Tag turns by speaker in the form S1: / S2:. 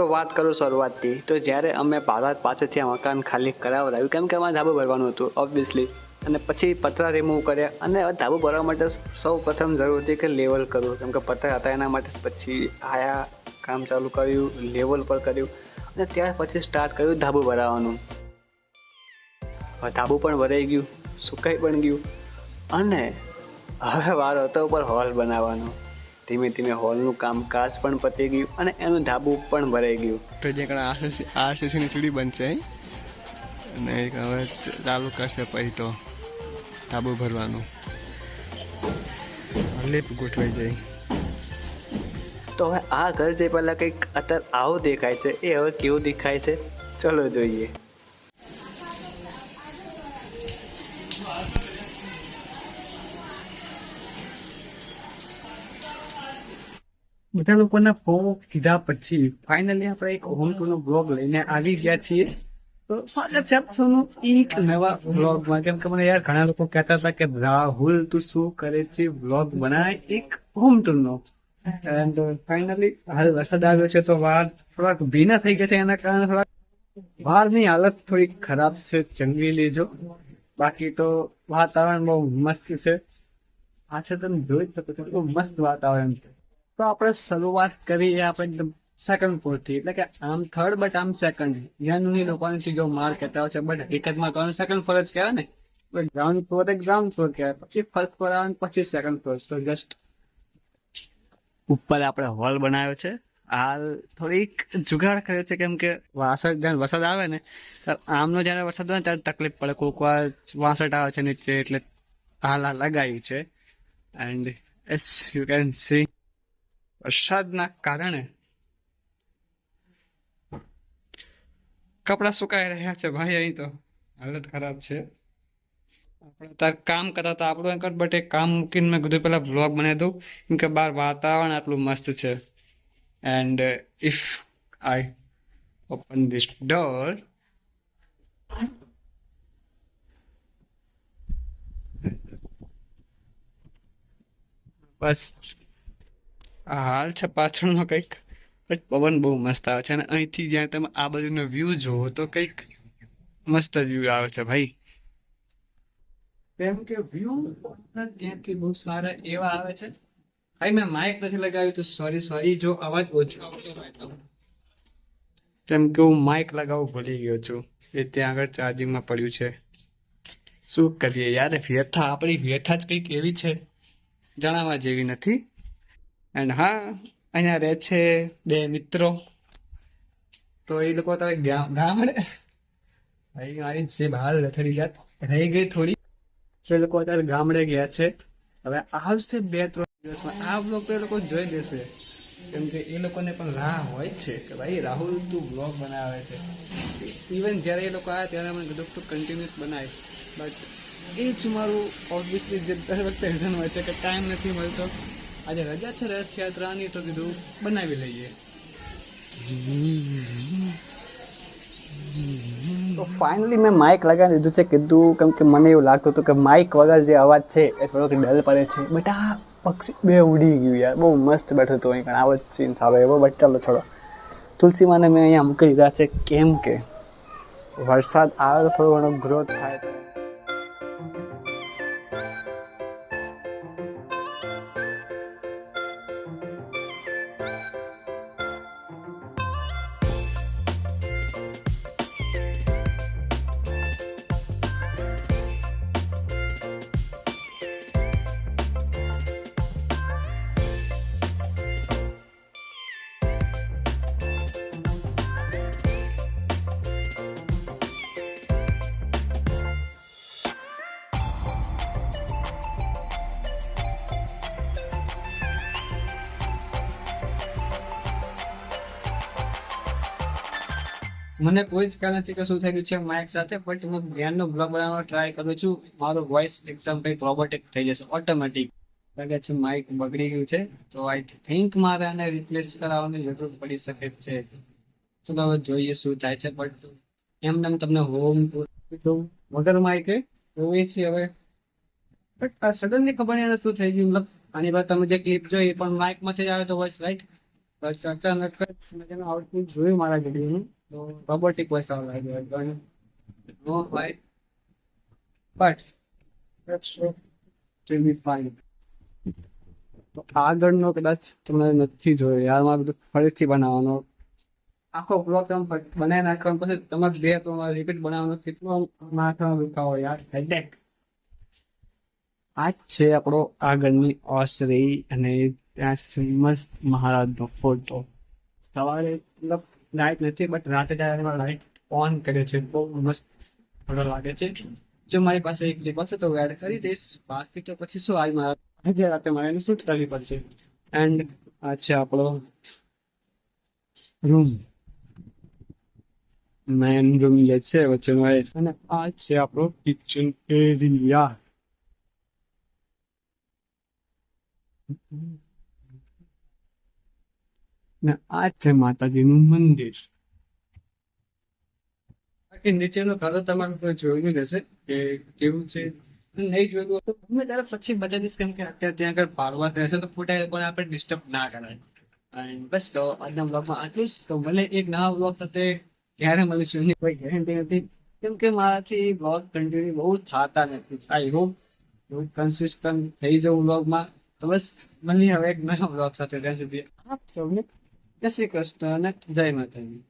S1: તો વાત કરું શરૂઆતથી. તો જ્યારે અમે ભારત પાસેથી આ મકાન ખાલી કરાવડાવ્યું, કેમ કે અમારે ધાબુ ભરવાનું હતું ઓબ્વિયસલી અને પછી પતરા રિમૂવ કર્યા. અને ધાબુ ભરવા માટે સૌ પ્રથમ જરૂર હતી કે લેવલ કરવું. કેમ કે પતરા હતા એના માટે. પછી આયા કામ ચાલુ કર્યું લેવલ પર કર્યું. અને ત્યાર પછી સ્ટાર્ટ કર્યું ધાબું ભરાવાનું. ધાબુ પણ ભરાઈ ગયું, સુકાઈ પણ ગયું. અને હવે વારો હતો ઉપર હોલ બનાવવાનો. ધીમે ધીમે હોલનું કામકાજ પણ પતી ગયું અને એનું ધાબુ પણ ભરાઈ ગયું.
S2: તો જે કણ આરસીસીની સીડી બનશે અને એક હવે ચાલુ કરશે પછી તો ધાબુ ભરવાનું. લીપ ગોઠવાઈ જાય.
S1: તો હવે આ ઘર જે પહેલાં કંઈક અત્યારે આવું દેખાય છે એ હવે કેવું દેખાય છે ચલો જોઈએ. બધા લોકોના ફોન કીધા પછી ફાઇનલી આપણે એક હોમ ટુ નો બ્લોગ લઈને આવી ગયા છીએ. તો સ્વાગત છે આપ એક નવા બ્લોગમાં કેમ કે મને યાર ઘણા લોકો કહેતા હતા કે રાહુલ, તું શું કરે છે? બ્લોગ બનાય એક હોમ ટૂરનો એન્ડ ફાઇનલી હાલ વરસાદ આવ્યો છે તો વાર થોડાક ભીના થઈ ગયા છે એના કારણે થોડાક વારની હાલત થોડી ખરાબ છે જંગી લેજો. બાકી તો વાતાવરણ બહુ મસ્ત છે. પાછળ તમે જોઈ શકો છો, બહુ મસ્ત વાતાવરણ છે. તો આપણે શરૂઆત કરીએ આપણે એકદમ સેકન્ડ ફ્લોરથી એટલે કે આમ થર્ડ બટ આમ સેકન્ડ જેનું લોકોને ત્રીજો માળ કહેતા હોય છે બટ હકીકતમાં તો સેકન્ડ ફ્લોર જ કહેવાય ને. ગ્રાઉન્ડ ફ્લોર એ ગ્રાઉન્ડ ફ્લોર કહેવાય. પછી ફર્સ્ટ ફ્લોર આવે પછી સેકન્ડ ફ્લોર તો જસ્ટ ઉપર આપણે હોલ બનાવ્યો છે. હાલ થોડીક જુગાડ કર્યો છે, કેમ કે વાસણ જ્યારે વરસાદ આવે ને આમનો જ્યારે વરસાદ આવે ત્યારે તકલીફ પડે. કોઈક વાર વાસઠ આવે છે નીચે, એટલે હાલ આ લગાવ્યું છે. And as you can see વરસાદના કારણે કપડાં સુકાઈ રહ્યા છે ભાઈ, અહીં તો હાલત ખરાબ છે. આપણે તાર કામ કરતા હતા આપણું એક બટ એક કામ મૂકીને મેં કીધું પહેલાં બ્લોગ બનાવી દઉં, કેમ કે બહાર વાતાવરણ આટલું મસ્ત છે. And if I open this door બસ. આ હાલ છે પાછળનો કંઈક. પવન બહુ મસ્ત આવે છે. અને અહીંથી જ્યાં તમે આ બાજુનો વ્યૂ જુઓ તો કંઈક મસ્ત વ્યૂ આવે છે ભાઈ. કેમ કે વ્યૂ ત્યાંથી બહુ સારા એવા આવે છે. ભાઈ મેં માઇક નથી લગાવ્યું તો સોરી સોરી જો અવાજ ઓછો આવતો હોય તો. કેમ કે હું માઇક લગાવવું ભૂલી ગયો છું. એ ત્યાં આગળ ચાર્જિંગમાં પડ્યું છે. શું કરીએ યાર વ્યથા આપણી વ્યથા જ કંઈક એવી છે. જણાવવા જેવી નથી. એન્ડ હા, અહીંયા રહે છે બે મિત્રો. તો એ લોકો તો ગામ- ગામડે ભાઈ, મારી જે બહાર લથડી જાત રહી ગઈ થોડી. એ લોકો અત્યારે ગામડે ગયા છે. હવે આવશે બે ત્રણ દિવસમાં. આ બ્લોગ તો એ લોકો જોઈ લેશે. કેમ કે એ લોકોને પણ રાહ હોય છે કે ભાઈ, રાહુલ તું બ્લોગ બનાવે છે. ઇવન જ્યારે એ લોકો આવ્યા ત્યારે મને કીધું તું કન્ટિન્યુઅસ બનાય. બટ એ જ મારું ઓબ્વિયસલી જે દર વખતે રીઝન હોય છે કે ટાઈમ નથી મળતો. આજે રજા છે રથયાત્રાની તો કીધું બનાવી લઈએ. તો ફાઇનલી મેં માઇક લગાવી દીધું છે, કીધું કેમ કે મને એવું લાગતું હતું કે માઇક વગર જે અવાજ છે એ થોડોક ડલ પડે છે. બટ આ પક્ષી બે ઉડી ગયું યાર, બહુ મસ્ત બેઠું હતું અહીં આવો જ સીન સારો એવો બટ ચાલો છોડો. તુલસીમાને મેં અહીંયા મૂકી દીધા છે, કેમ કે વરસાદ આવે તો થોડો ઘણો ગ્રોથ થાય. મને કોઈ જ ખ્યાલ નથી કે શું થઈ રહ્યું છે માઇક સાથે બટ હું ધ્યાનનો બ્લોગ બનાવવાનો ટ્રાય કરું છું. મારો વોઇસ એકદમ કંઈક રોબોટિક થઈ જશે ઓટોમેટિક છે માઇક બગડી ગયું છે, તો આઈ થિંક મારે આને રિપ્લેસ કરાવવાની જરૂર પડી શકે છે. તો હવે જોઈએ શું થાય છે બટ એમ તમને હોમ વગર માઇકે જોઈએ છીએ હવે. બટ આ સડનલી ખબર નહીં શું થઈ ગયું, મતલબ આની બાદ તમે જે ક્લિપ જોઈ એ પણ માઇકમાંથી જ આવે તો વોઇસ રાઈટ અચાનક જ મેં તેનું આઉટપુટ જોયું મારા વિડીયોનું તો રોબોટિક વોઇસ આવવા લાગ્યો હતો અને નો ભાઈ. But let's to be fine તો આગળનો કદાચ તમને નથી જોયો. યાર મારે બધું ફરીથી બનાવવાનો. આખો બ્લોક તમે બનાવી નાખવાનો. પછી તમારે બે ત્રણ રિપીટ બનાવવાનો. કેટલો માથામાં દુખાવો યાર. હેડેક આ જ છે આપણો આગળની ઓસરી અને ત્યાં છે મસ્ત મહારાજનો ફોટો સવારે મતલબ લાઇટ નથી બટ રાતે જ્યારે લાઇટ ઓન કરે છે, બહુ મસ્ત ફોટો લાગે છે. જો મારી પાસે એક ક્લિપ હશે તો એડ કરી દઈશ. બાકી તો પછી શું આજ મારા? આજે રાતે મારે એને શૂટ કરવી પડશે. એન્ડ આ છે આપણો રૂમ મેન રૂમ જે છે, વચ્ચેનો એ. અને આ છે આપણો કિચન એરિયા ને આ છે માતાજીનું મંદિર. બાકી નીચેનો ઘર તમારે કોઈ જોયું જ હશે કે કેવું છે? નહીં જોયું તો ગમે ત્યારે પછી બતાવી દઈશ કેમ કે અત્યારે ત્યાં આગળ પાડવા રહેશે તો ફોટા લોકોને આપણે ડિસ્ટર્બ ના કરાય. બસ તો આજના બ્લોગમાં આટલું જ. તો ભલે એક નવા બ્લોગ સાથે ક્યારે મળીશું એની કોઈ ગેરંટી નથી. કેમ કે મારાથી બ્લોગ કન્ટિન્યુ બહુ થતા નથી. આઈ હોપ કન્સિસ્ટન્ટ થઈ જાઉં બ્લોગમાં તો બસ મને હવે એક નવા બ્લોગ સાથે. ત્યાં સુધી આપ સૌને જય શ્રી કૃષ્ણ અને જય માતાજી